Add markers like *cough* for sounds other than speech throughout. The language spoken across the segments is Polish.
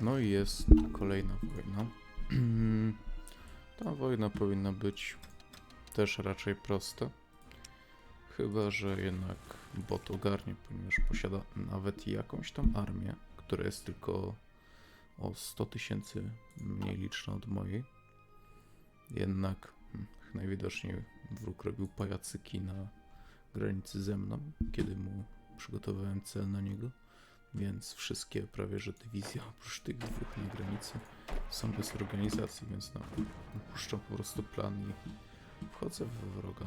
No i jest kolejna wojna. *clears throat* Ta wojna powinna być też raczej prosta. Chyba, że jednak bot ogarnie, ponieważ posiada nawet jakąś tam armię, która jest tylko o 100 tysięcy mniej liczna od mojej. Jednak hmm, najwidoczniej wróg robił pajacyki na granicy ze mną, kiedy mu przygotowałem cel na niego. Więc wszystkie prawie że dywizje oprócz tych dwóch na granicy są bez organizacji, więc no, puszczam po prostu plan i wchodzę w wroga.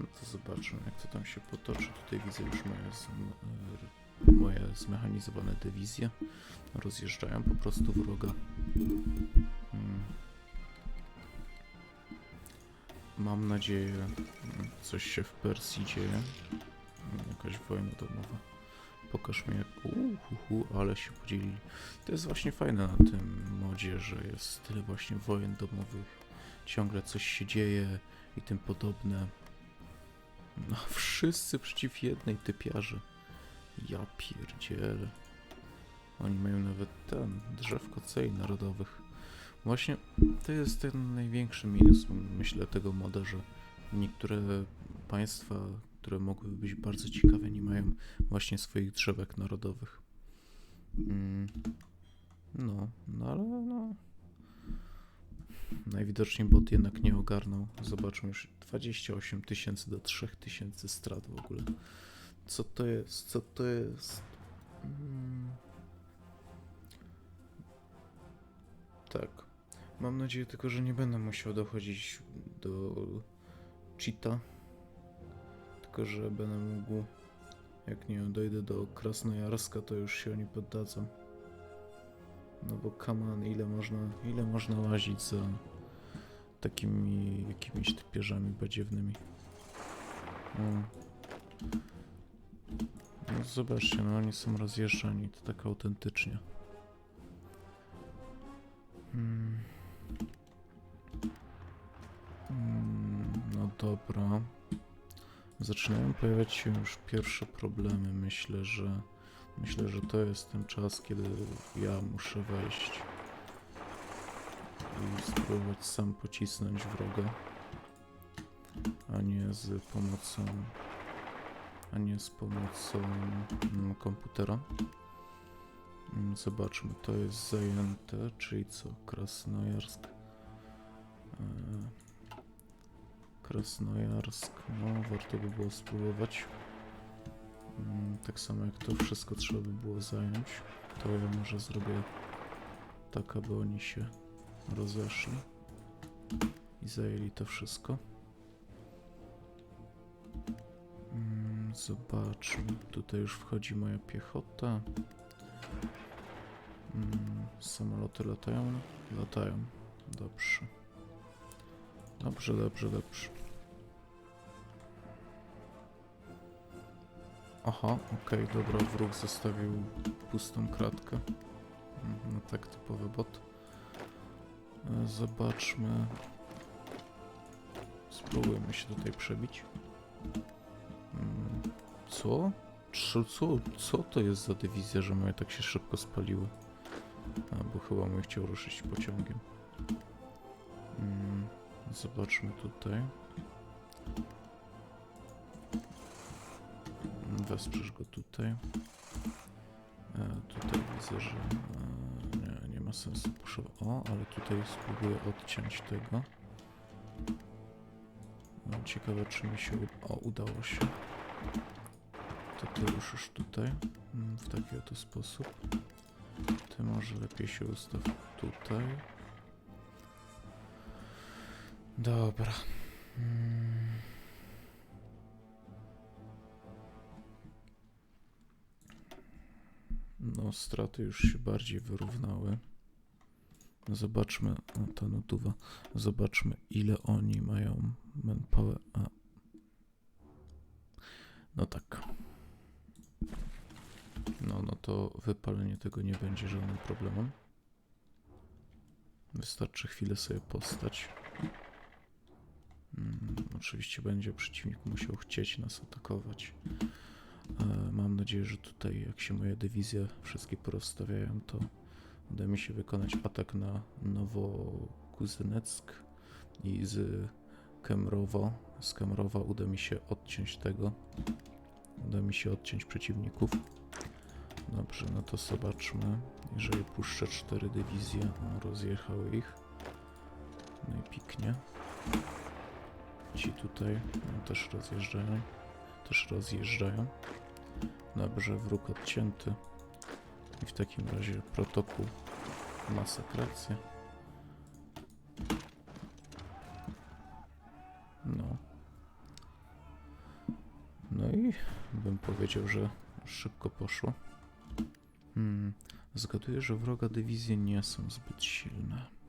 No to zobaczmy jak to tam się potoczy. Tutaj widzę już moje, e, moje zmechanizowane dywizje. Rozjeżdżają po prostu wroga. Mm. Mam nadzieję, coś się w Persji dzieje. Jakaś wojna domowa. Pokaż mi. Uhuhu, ale się podzielili. To jest właśnie fajne na tym modzie, że jest tyle właśnie wojen domowych. Ciągle coś się dzieje i tym podobne. No, *laughs* wszyscy przeciw jednej typiarze. Ja pierdzielę. Oni mają nawet ten, drzewko cej narodowych. Właśnie to jest ten największy minus, myślę, tego moda, że niektóre państwa, które mogłyby być bardzo ciekawe, nie mają właśnie swoich drzewek narodowych. Mm. No, no ale no. Najwidoczniej bot jednak nie ogarnął. Zobaczmy już 28 tysięcy do 3000 strat w ogóle. Co to jest? Co to jest? Mm. Tak. Mam nadzieję tylko, że nie będę musiał dochodzić do cheata. Tylko, że będę mógł, jak nie dojdę do Krasnojarska, to już się oni poddadzą. No bo kaman, ile można, ile można łazić za takimi jakimiś typierzami badziewnymi. No. no zobaczcie, no oni są rozjeżdżani, to tak autentycznie. Hmm. Mm, No dobra. Zaczynają pojawiać się już pierwsze problemy. Myślę, że myślę, że to jest ten czas, kiedy ja muszę wejść i spróbować sam pocisnąć wroga, a nie z pomocą a nie z pomocą mm, komputera. Mm, Zobaczmy, to jest zajęte, czyli co? Krasnojarsk. E, Krasnojarsk, no warto by było spróbować. Mm, Tak samo jak to wszystko trzeba by było zająć, to ja może zrobię tak, aby oni się rozeszli i zajęli to wszystko. Mm, Zobaczmy, tutaj już wchodzi moja piechota. Mm, Samoloty latają? Latają. Dobrze. Dobrze, dobrze, dobrze. Aha, okej, dobra, wróg zostawił pustą kratkę. Mhm, No tak, typowy bot. E, Zobaczmy. Spróbujmy się tutaj przebić. Mm, Co? Co, co, to jest za dywizja, że moje tak się szybko spaliły? A, bo chyba mój chciał ruszyć pociągiem. Mm, zobaczmy tutaj. Wesprzesz go tutaj. E, tutaj widzę, że e, nie, nie ma sensu puszować. O, ale tutaj spróbuję odciąć tego. No, ciekawe, czy mi się. O, udało się. To ty ruszysz tutaj mm, w taki oto sposób. Ty może lepiej się ustaw tutaj. Dobra. Mm. No, straty już się bardziej wyrównały. Zobaczmy, o, ta notuwa. Zobaczmy, ile oni mają manpower. A. No tak. No, no to wypalenie tego nie będzie żadnym problemem. Wystarczy chwilę sobie postać. Mm, oczywiście będzie przeciwnik musiał chcieć nas atakować. E, Mam nadzieję, że tutaj jak się moje dywizje wszystkie porozstawiają, to uda mi się wykonać atak na Nowokuzyneck i z Kemrowo. Z Kemrowa uda mi się odciąć tego. Uda mi się odciąć przeciwników. Dobrze, no to zobaczmy. Jeżeli puszczę cztery dywizje, no, rozjechały ich. No i piknie. Ci tutaj no, też rozjeżdżają. Też rozjeżdżają. Dobrze, wróg odcięty. I w takim razie protokół masakracja. No. No i bym powiedział, że szybko poszło. Hmm. Zgaduję, że wroga dywizje nie są zbyt silne.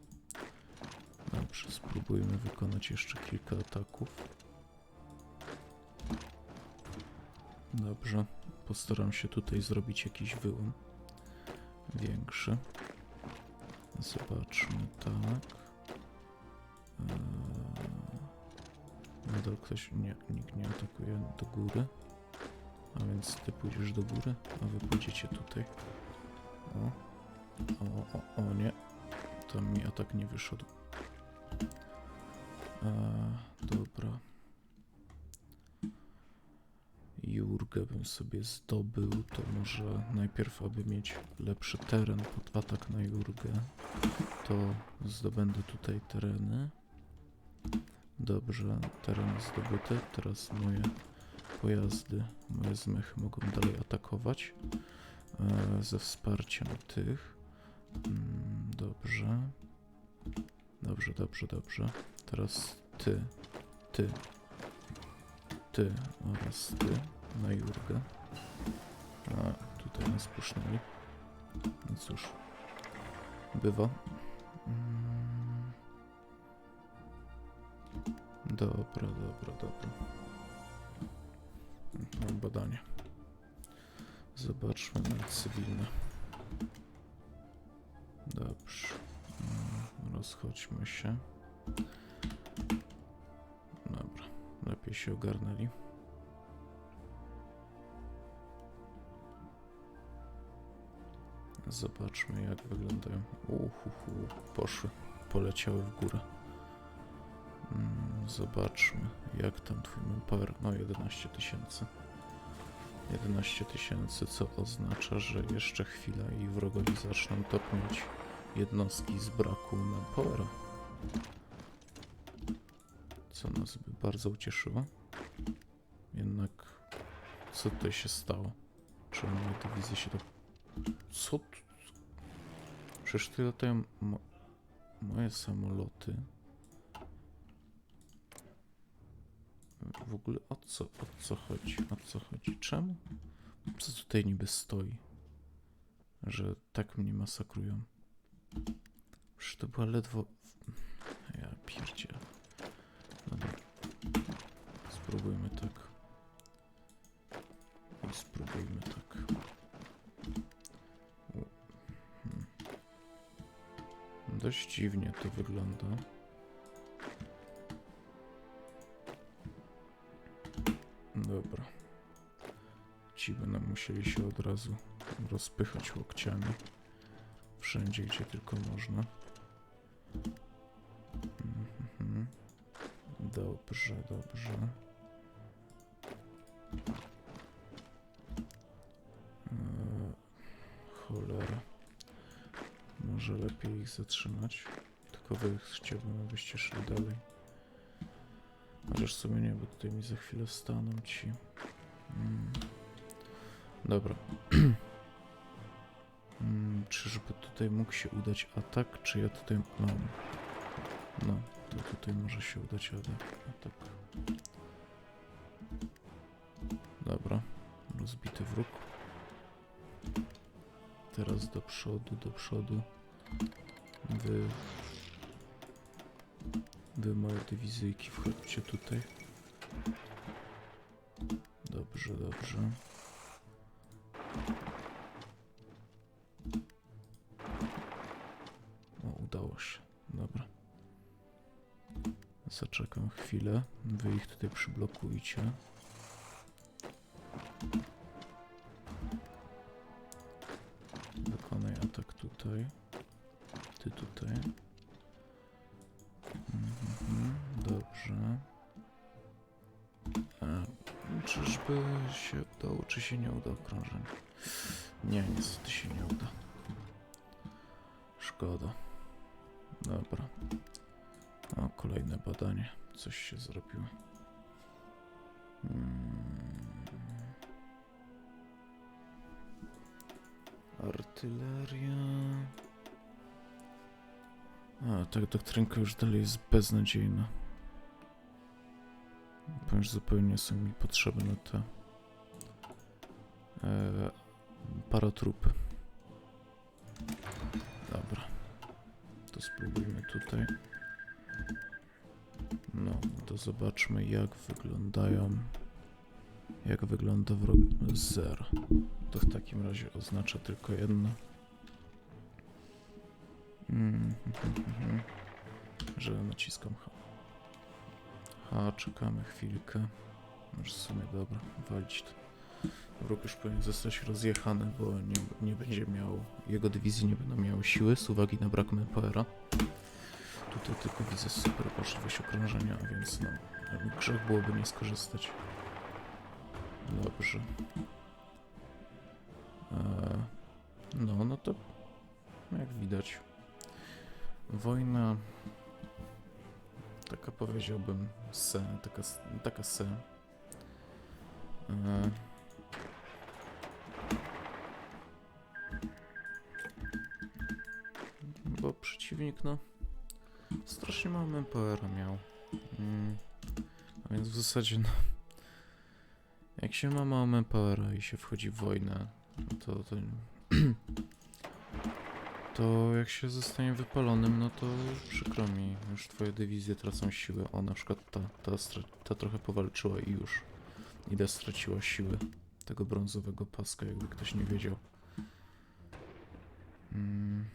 Dobrze, spróbujmy wykonać jeszcze kilka ataków. Dobrze, postaram się tutaj zrobić jakiś wyłom większy. Zobaczmy, tak. Eee, nadal ktoś, nie, nikt nie atakuje do góry. A więc ty pójdziesz do góry, a wy pójdziecie tutaj. O, o, o, o nie. Tam mi atak nie wyszedł. Dobra. Jurgę bym sobie zdobył, to może najpierw, aby mieć lepszy teren pod atak na Jurgę, to zdobędę tutaj tereny. Dobrze, tereny zdobyte. Teraz moje pojazdy, moje zmechy mogą dalej atakować e, ze wsparciem tych. Mm, dobrze. Dobrze, dobrze, dobrze. Teraz ty, ty, ty oraz ty na Jurgę. A, tutaj nas pusznęli. No cóż, bywa. Mm. Dobra, dobra, dobra. Mam badanie. Zobaczmy na cywilne. Dobrze. Mm, Rozchodźmy się. Lepiej się ogarnęli. Zobaczmy jak wyglądają. Uhuhu, poszły, poleciały w górę. Mm, Zobaczmy jak tam twój manpower. No 11 tysięcy. 11 tysięcy, co oznacza, że jeszcze chwila i wrogowi zaczną topnieć jednostki z braku manpowera. Co nas by bardzo ucieszyło. Jednak co tutaj się stało? Czy moje dywizje się tak... Co tu? Przecież tutaj latają mo moje samoloty. W ogóle o co, o co chodzi? O co chodzi? Czemu? Co tutaj niby stoi? Że tak mnie masakrują. Przecież to była ledwo... Ja pierdzielę. Spróbujmy tak. I spróbujmy tak. Hmm. Dość dziwnie to wygląda. Dobra. Ci będą musieli się od razu rozpychać łokciami. Wszędzie, gdzie tylko można. Mhm. Dobrze, dobrze. Cholera. Może lepiej ich zatrzymać. Tylko wy chciałbym, abyście szli dalej. Chociaż w sumie nie, bo tutaj mi za chwilę staną ci. Mm. Dobra. *clears throat* mm, czyżby tutaj mógł się udać atak, czy ja tutaj mam? No, to tutaj może się udać atak. Dobra, rozbity wróg. Teraz do przodu, do przodu. Wy Wy małe dywizyjki, wchodźcie tutaj. Dobrze, dobrze. O, udało się. Dobra. Zaczekam chwilę. Wy ich tutaj przyblokujcie. Się nie uda okrążenie? Nie, niestety się nie uda. Szkoda. Dobra. O, kolejne badanie. Coś się zrobiło. Hmm. Artyleria. A, ta doktrynka już dalej jest beznadziejna. Ponieważ zupełnie są mi potrzebne te e, paratrupy. Dobra. To spróbujmy tutaj. No, to zobaczmy jak wyglądają. Jak wygląda wrog 0. To w takim razie oznacza tylko jedno. Mm, *laughs* że naciskam H. H, czekamy chwilkę. Już w sumie dobra, walić to. Wróg już powinien zostać rozjechany, bo nie, nie będzie miał, jego dywizje nie będą miały siły z uwagi na brak manpowera. Tutaj tylko widzę super możliwość okrążenia, więc no, grzech byłoby nie skorzystać. Dobrze. Eee, no, no to jak widać wojna taka powiedziałbym se, taka, taka se. Przeciwnik no strasznie mało manpowera miał. Mm, a więc w zasadzie no jak się ma mało manpowera i się wchodzi w wojnę, to, to *clears throat* to jak się zostanie wypalonym, no to przykro mi, już twoje dywizje tracą siłę. O, na przykład ta, ta, ta trochę powalczyła i już. Ida straciła siłę tego brązowego paska, jakby ktoś nie wiedział. Mm,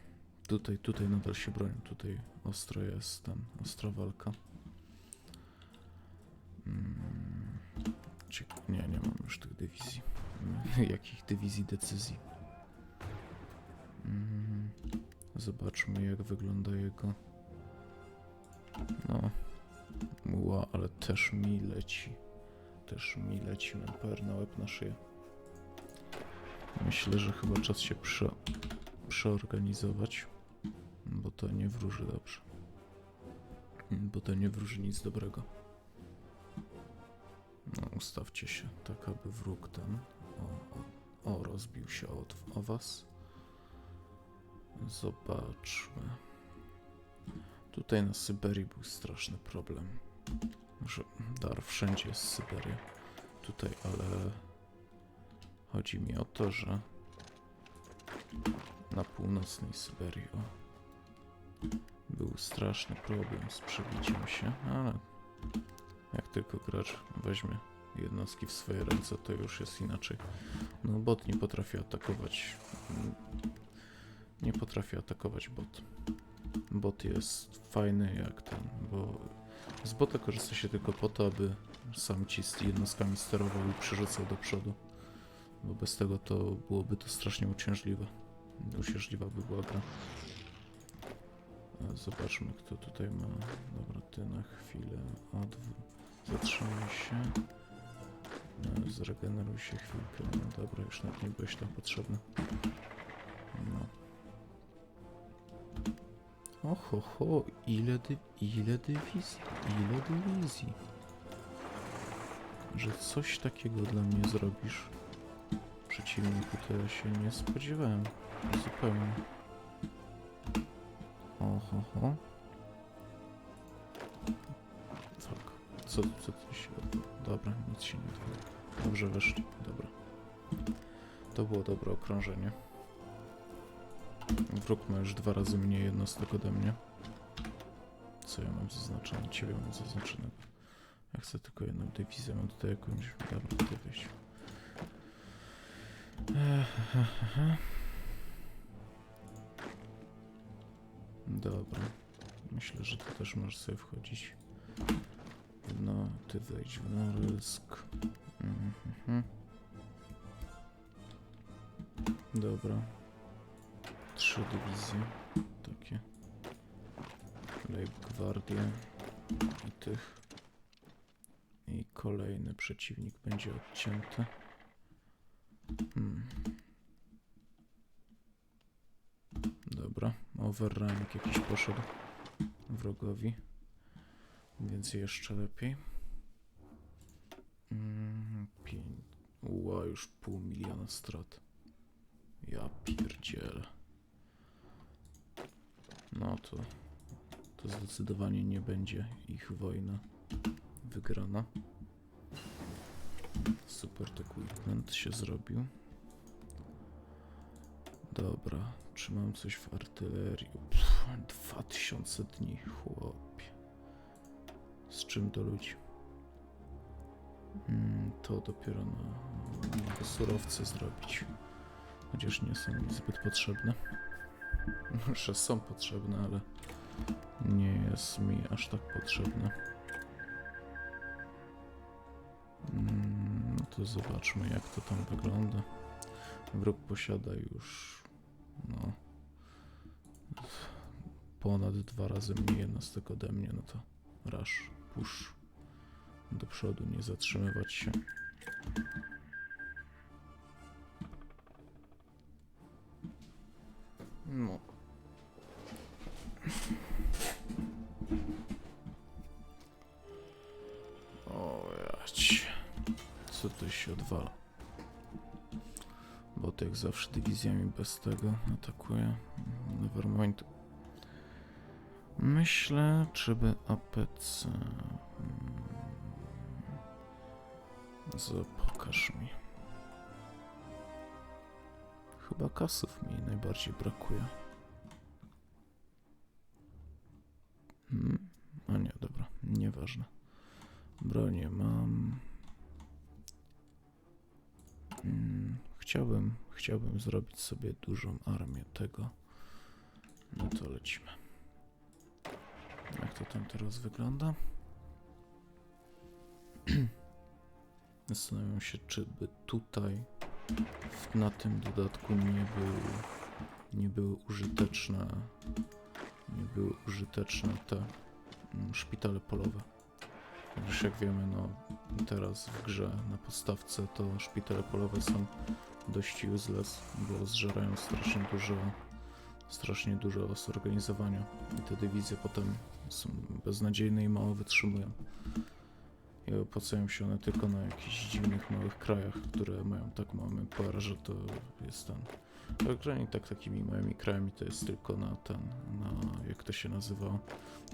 tutaj, tutaj nadal się bronią, tutaj ostro jest tam, ostra walka. Mm, ciek- nie, nie mam już tych dywizji. *laughs* Jakich dywizji decyzji? Mm, Zobaczmy jak wygląda jego. No. Muła, ale też mi leci. Też mi leci Memper na łeb na szyję. Myślę, że chyba czas się prze, przeorganizować. Bo to nie wróży dobrze. Bo to nie wróży nic dobrego. No, ustawcie się tak, aby wróg ten. O, o, o rozbił się o, o was. Zobaczmy. Tutaj na Syberii był straszny problem. Że dar wszędzie jest Syberia. Tutaj, ale chodzi mi o to, że na północnej Syberii o, był straszny problem z przebiciem się, ale jak tylko gracz weźmie jednostki w swoje ręce, to już jest inaczej. No bot nie potrafi atakować nie potrafi atakować bot. Bot jest fajny jak ten, bo z bota korzysta się tylko po to, aby sam ci z jednostkami sterował i przerzucał do przodu. Bo bez tego to byłoby to strasznie uciążliwe. Uciążliwa by była gra. E, Zobaczmy kto tutaj ma. Dobra, ty na chwilę odw... Zatrzymaj się. E, Zregeneruj się chwilkę. No dobra, już nawet nie byłeś tam potrzebny. No. Oho, ho, ile, dy, ile dywizji, ile dywizji. Że coś takiego dla mnie zrobisz. Przeciwniku, to ja się nie spodziewałem. Zupełnie. Oho, ho. Fuck. Co, co tu się? Dobra, nic się nie odbyło. Dobrze weszli, dobra. To było dobre okrążenie. Wróg ma już dwa razy mniej jednostek ode mnie. Co ja mam zaznaczone? Ciebie mam zaznaczonego. Ja chcę tylko jedną dywizję, mam tutaj jakąś... Dobra, ty wyjść. Dobra. Myślę, że ty też możesz sobie wchodzić. No, ty wejdź w Norysk. Mhm. Dobra. trzy dywizje takie. Leibgwardię i tych. I kolejny przeciwnik będzie odcięty. Hmm. Overrunning jakiś poszedł wrogowi, więc jeszcze lepiej. Mm. Ła, już pół miliona strat. Ja pierdzielę. No to, to zdecydowanie nie będzie ich wojna wygrana. Super equipment się zrobił. Dobra, czy mam coś w artylerii? Pff, 2000 dni, chłopie. Z czym do ludzi? Mm, to dopiero na, na surowce zrobić. Chociaż nie są mi zbyt potrzebne. Że są potrzebne, ale nie jest mi aż tak potrzebne. Mm, No to zobaczmy jak to tam wygląda. Wróg posiada już no ponad dwa razy mniej jednostek ode mnie, no to rush, push do przodu, nie zatrzymywać się. Bot jak zawsze dywizjami bez tego atakuje. Nevermind. Myślę, czy by APC... Hmm. Pokaż mi. Chyba kasów mi najbardziej brakuje. Hmm? A nie, dobra, nieważne. Bronię mam. Mm, chciałbym, chciałbym zrobić sobie dużą armię tego. No to lecimy. Jak to tam teraz wygląda? *clears throat* Zastanawiam się, czy by tutaj na tym dodatku nie był nie były użyteczne nie były użyteczne te mm, szpitale polowe. Już jak wiemy, no teraz w grze na podstawce to szpitale polowe są dość useless, bo zżerają strasznie dużo strasznie dużo zorganizowania i te dywizje potem są beznadziejne i mało wytrzymują. I opłacają się one tylko na jakichś dziwnych małych krajach, które mają tak mały manpower, że to jest ten. Granie tak takimi małymi krajami to jest tylko na ten, na jak to się nazywa.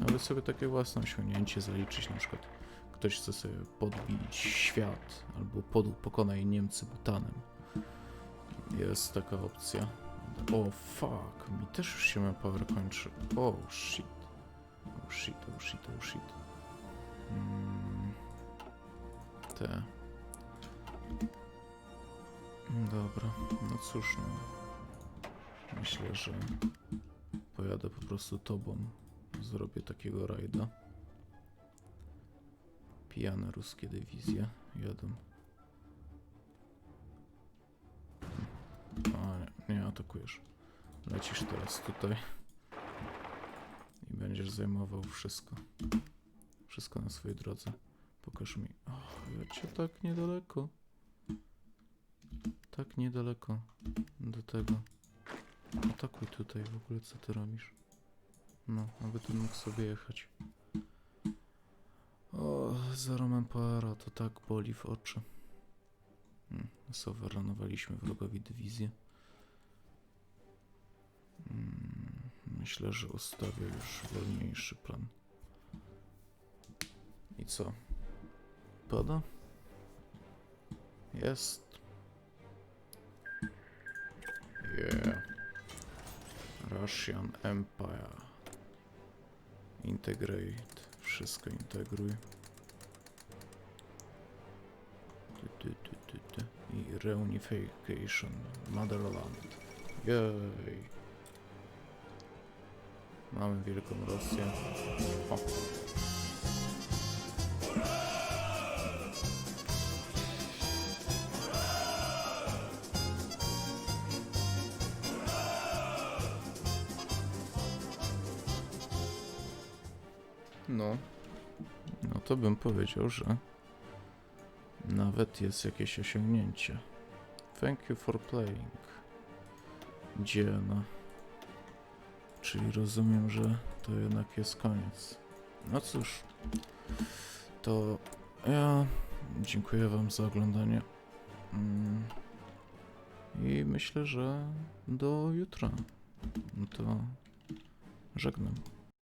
Ale sobie takie własne osiągnięcie zaliczyć, na przykład ktoś chce sobie podbić świat albo pod, pokonaj Niemcy Butanem. Jest taka opcja. O fuck, mi też już się manpower kończy. Oh shit. Oh shit, oh shit, oh shit. Mm. Te. Dobra, no cóż, no. Myślę, że pojadę po prostu tobą. Zrobię takiego rajda. Pijane ruskie dywizje jadą. A nie, nie atakujesz. Lecisz teraz tutaj. I będziesz zajmował wszystko. Wszystko na swojej drodze. Pokaż mi. O, ja tak niedaleko. Tak niedaleko do tego. Atakuj tutaj w ogóle, co ty robisz? No, aby tu mógł sobie jechać. O, zero manpowera, to tak boli w oczy. Soveranowaliśmy wrogowi dywizję. Hmm, myślę, że ustawię już wolniejszy plan. I co? Pada? Jest. Yeah. Russian Empire. Integrate. Wszystko integruj. Tu, tu. I Reunification Motherland. Jej. Mamy Wielką Rosję. O. No. No to bym powiedział, że nawet jest jakieś osiągnięcie. Thank you for playing. Dziena. Czyli rozumiem, że to jednak jest koniec. No cóż, to ja dziękuję Wam za oglądanie. Mm. I myślę, że do jutra. No to żegnam.